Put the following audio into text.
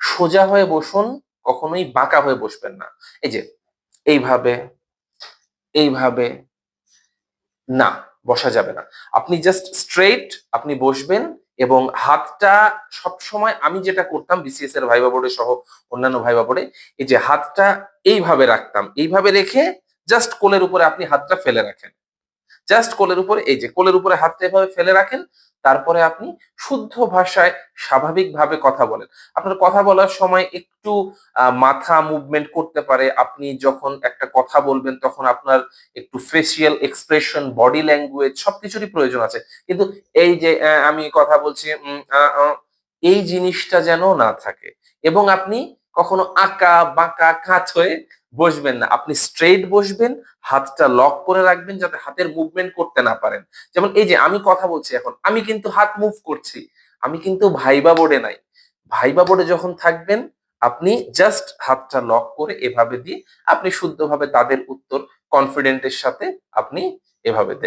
সোজা হয়ে বসুন, কখনোই বাঁকা হয়ে বসবেন না। এই যে, এইভাবে এইভাবে, না, বসা যাবে না। আপনি জাস্ট স্ট্রেট আপনি বসবেন এবং হাতটা সব সময় আমি যেটা করতাম বিসিএস এর ভাইবা বোর্ডে সহ অন্যান্য ভাইবা বোর্ডে এই যে হাতটা এইভাবে রাখতাম। এইভাবে রেখে জাস্ট কোলের উপরে আপনি হাতটা ফেলে রাখেন। জাস্ট কোলের উপরে, এই যে কোলের উপরে হাতটা এভাবে ফেলে রাখেন, তারপরে আপনি শুদ্ধ ভাষায় স্বাভাবিকভাবে কথা বলেন। আপনার কথা বলার সময় একটু মাথা মুভমেন্ট করতে পারে। আপনি যখন একটা কথা বলবেন, তখন আপনার একটু ফেসিয়াল এক্সপ্রেশন বডি ল্যাঙ্গুয়েজ সবকিছুরই প্রয়োজন আছে। কিন্তু এই যে আমি কথা বলছি এই জিনিসটা যেন না থাকে। এবং আপনি কখনো আঁকা, বাঁকা, কাঁচ হয়ে বসবেন না। আপনি স্ট্রেট বসবেন, হাতটা লক করে রাখবেন যাতে হাতের মুভমেন্ট করতে না পারেন। যেমন এই যে আমি কথা বলছি এখন, আমি কিন্তু হাত মুভ করছি, আমি কিন্তু ভাইবা বোর্ডে নাই। ভাইবা বোর্ডে যখন থাকবেন, আপনি জাস্ট হাতটা লক করে এভাবে দিয়ে আপনি শুদ্ধভাবে তাদের উত্তর কনফিডেন্টের সাথে আপনি এভাবে দেবেন।